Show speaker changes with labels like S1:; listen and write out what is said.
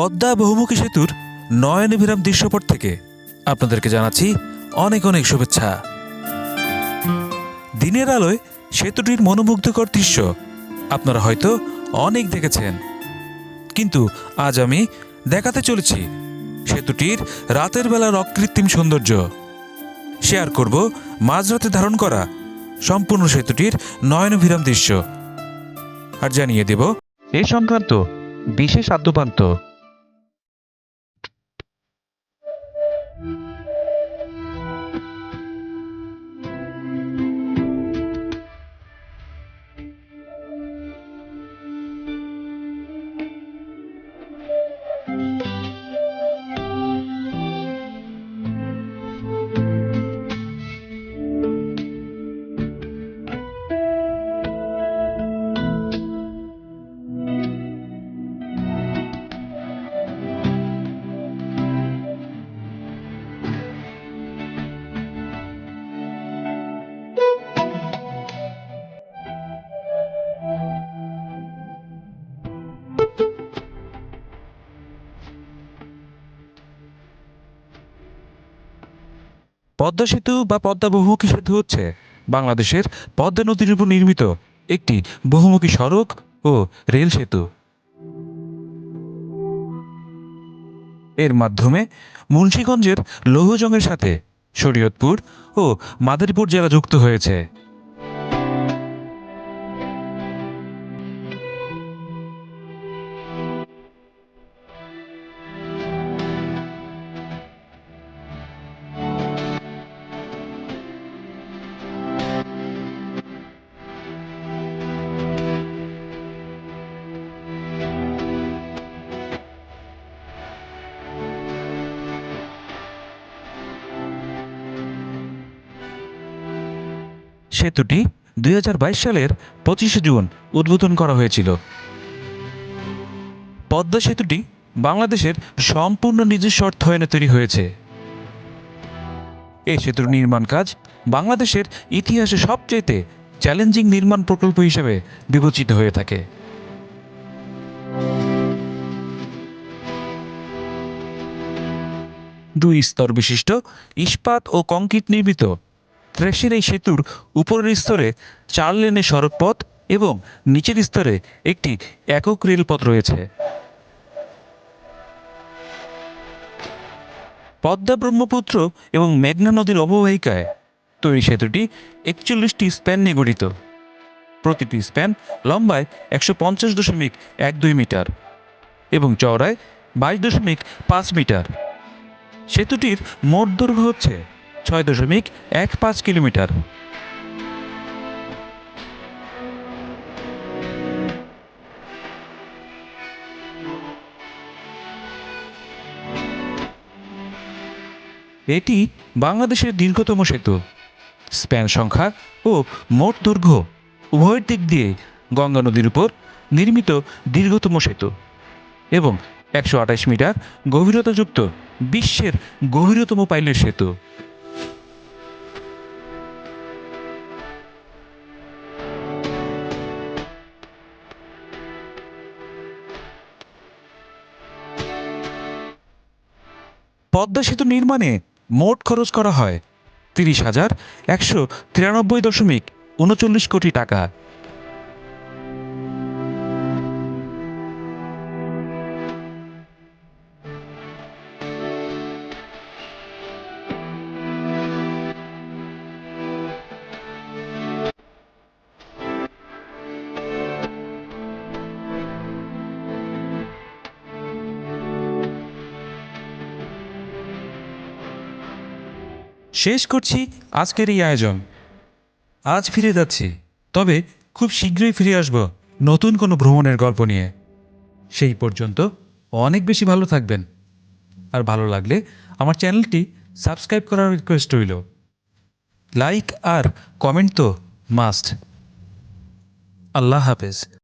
S1: পদ্মা বহুমুখী সেতুর নয়নবিরাম দৃশ্যপট থেকে আপনাদেরকে জানাচ্ছি অনেক অনেক শুভেচ্ছা। দিনের আলোয় সেতুটির মনোমুগ্ধকর দৃশ্য আপনারা হয়তো অনেক দেখেছেন। কিন্তু আজ আমি দেখাতে চলেছি সেতুটির রাতের বেলার অকৃত্রিম সৌন্দর্য। শেয়ার করব মাঝরাতে ধারণ করা সম্পূর্ণ সেতুটির নয়নভিরাম দৃশ্য। আর জানিয়ে দেব, এ সংক্রান্ত বিশেষ আদ্যপান্ত পদ্মা সেতু বা পদ্মা বহুমুখী সেতু হচ্ছে? বাংলাদেশের পদ্মা নদীর উপর নির্মিত একটি বহুমুখী সড়ক ও রেল সেতু। এর মাধ্যমে মুন্সীগঞ্জের লৌহজংয়ের সাথে শরীয়তপুর ও মাদারীপুর জেলা যুক্ত হয়েছে। সেতুটি দুই হাজার বাইশ সালের পঁচিশে জুন উদ্বোধন করা হয়েছিল। পদ্মা সেতুটি বাংলাদেশের সম্পূর্ণ নিজস্ব অর্থায়নে তৈরি হয়েছে। এই সেতুর নির্মাণ কাজ বাংলাদেশের ইতিহাসে সবচেয়ে চ্যালেঞ্জিং নির্মাণ প্রকল্প হিসেবে বিবেচিত হয়ে থাকে। দুই স্তর বিশিষ্ট ইস্পাত ও কংক্রিট নির্মিত ত্রেসের এই সেতুর উপরের স্তরে চার লেনের সড়কপথ এবং নিচের স্তরে একটি একক রেলপথ রয়েছে। পদ্মা ব্রহ্মপুত্র এবং মেঘনা নদীর অববাহিকায় তৈরি সেতুটি একচল্লিশটি স্প্যান নিয়ে গঠিত। প্রতিটি স্প্যান লম্বায় একশো পঞ্চাশ দশমিক এক দুই মিটার এবং চওড়ায় বাইশ দশমিক পাঁচ মিটার। সেতুটির মোট দৈর্ঘ্য হচ্ছে ছয় দশমিক এক পাঁচ কিলোমিটার। এটি বাংলাদেশের দীর্ঘতম সেতু। স্প্যান সংখ্যা ও মোট দৈর্ঘ্য উভয়ের দিক দিয়ে গঙ্গা নদীর উপর নির্মিত দীর্ঘতম সেতু এবং একশো আঠাশ মিটার গভীরতাযুক্ত বিশ্বের গভীরতম পাইলের সেতু। পদ্মা সেতু নির্মাণে মোট খরচ করা হয় তিরিশ হাজার একশো তিরানব্বই দশমিক উনচল্লিশ কোটি টাকা। শেষ করছি আজকের এই আয়োজন। আজ ফিরে যাচ্ছি, তবে খুব শীঘ্রই ফিরে আসব নতুন কোনো ভ্রমণের গল্প নিয়ে। সেই পর্যন্ত অনেক বেশি ভালো থাকবেন। আর ভালো লাগলে আমার চ্যানেলটি সাবস্ক্রাইব করার রিকোয়েস্ট রইল। লাইক আর কমেন্ট তো মাস্ট। আল্লাহ হাফেজ।